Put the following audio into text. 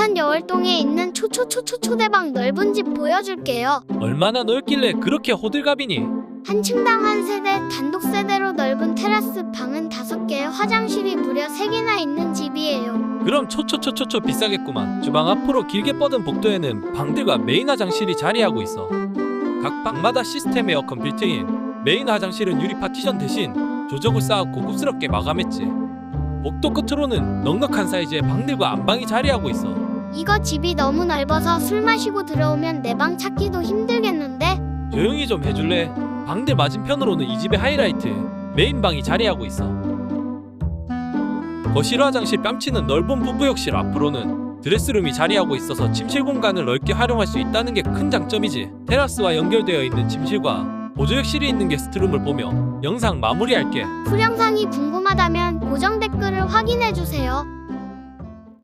부천 여월동에 있는 초초초초초대방 넓은 집 보여줄게요. 얼마나 넓길래 그렇게 호들갑이니? 한 층당 한 세대 단독 세대로 넓은 테라스 방은 다섯 개, 화장실이 무려 세 개나 있는 집이에요. 그럼 초초초초초 비싸겠구만. 주방 앞으로 길게 뻗은 복도에는 방들과 메인 화장실이 자리하고 있어. 각 방마다 시스템 에어컨 빌트인. 메인 화장실은 유리 파티션 대신 조적을 쌓아 고급스럽게 마감했지. 복도 끝으로는 넉넉한 사이즈의 방들과 안방이 자리하고 있어. 이거 집이 너무 넓어서 술 마시고 들어오면 내 방 찾기도 힘들겠는데? 조용히 좀 해줄래? 방들 맞은편으로는 이 집의 하이라이트 메인 방이 자리하고 있어. 거실 화장실 뺨치는 넓은 부부욕실 앞으로는 드레스룸이 자리하고 있어서 침실 공간을 넓게 활용할 수 있다는 게 큰 장점이지. 테라스와 연결되어 있는 침실과 보조욕실이 있는 게스트룸을 보며 영상 마무리할게. 풀영상이 궁금하다면 고정 댓글을 확인해주세요.